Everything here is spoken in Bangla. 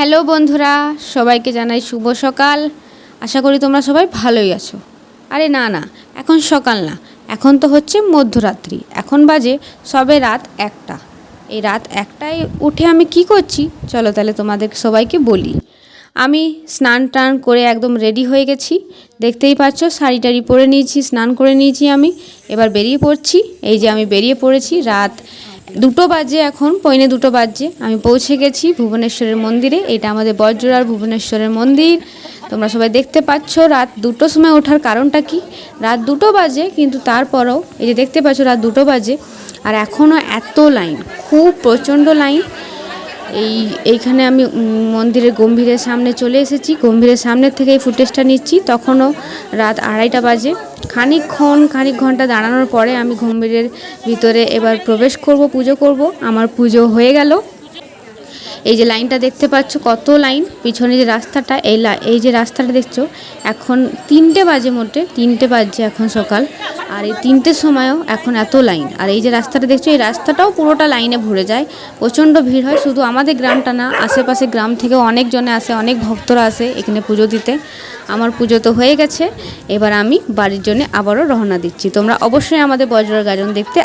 হ্যালো বন্ধুরা, সবাইকে জানাই শুভ সকাল। আশা করি তোমরা সবাই ভালোই আছো। আরে না না, এখন সকাল না, এখন তো হচ্ছে মধ্যরাত্রি। এখন বাজে সবে রাত একটা। এই রাত একটায় উঠে আমি কি করছি? চলো তাহলে তোমাদের সবাইকে বলি। আমি স্নান টান করে একদম রেডি হয়ে গেছি। দেখতেই পাচ্ছ, শাড়ি টাড়ি পরে নিয়েছি, স্নান করে নিয়েছি আমি। এবার বেরিয়ে পড়ছি। এই যে আমি বেরিয়ে পড়েছি, রাত দুটো বাজে এখন, পৌনে দুটো বাজে। আমি পৌঁছে গেছি ভুবনেশ্বরের মন্দিরে। এটা আমাদের বজ্রার ভুবনেশ্বরের মন্দির। তোমরা সবাই দেখতে পাচ্ছ, রাত দুটো সময় ওঠার কারণটা কি? রাত দুটো বাজে, কিন্তু তারপরেও এই যে দেখতে পাচ্ছ, রাত দুটো বাজে। আর এখনও এত লাইন, খুব প্রচণ্ড লাইন। এই, এইখানে আমি মন্দিরের গম্ভীরের সামনে চলে এসেছি। গম্ভীরের সামনের থেকে এই ফুটেজটা নিচ্ছি। তখনও রাত আড়াইটা বাজে। খানিকক্ষণ খানিক ঘণ্টা দাঁড়ানোর পরে আমি গম্ভীরের ভিতরে এবার প্রবেশ করব, পুজো করব। আমার পুজো হয়ে গেল। এই যে লাইনটা দেখতে পাচ্ছ, কত লাইন? পিছনে যে রাস্তাটা, এই এই যে রাস্তাটা দেখছ, এখন তিনটে বাজে মোটে, তিনটে বাজছে এখন সকাল, আর এই তিনটের সময়ও এখন এত লাইন। আর এই যে রাস্তাটা দেখছ, এই রাস্তাটাও পুরোটা লাইনে ভরে যায়, প্রচণ্ড ভিড় হয়, শুধু আমাদের গ্রামটা না, আশেপাশে গ্রাম থেকেও অনেকজনে আসে, অনেক ভক্তরা আসে এখানে পুজো দিতে। আমার পুজো তো হয়ে গেছে, এবার আমি বাড়ির জন্য আবারও রওনা দিচ্ছি। তোমরা অবশ্যই আমাদের বজ্র গাজন দেখতে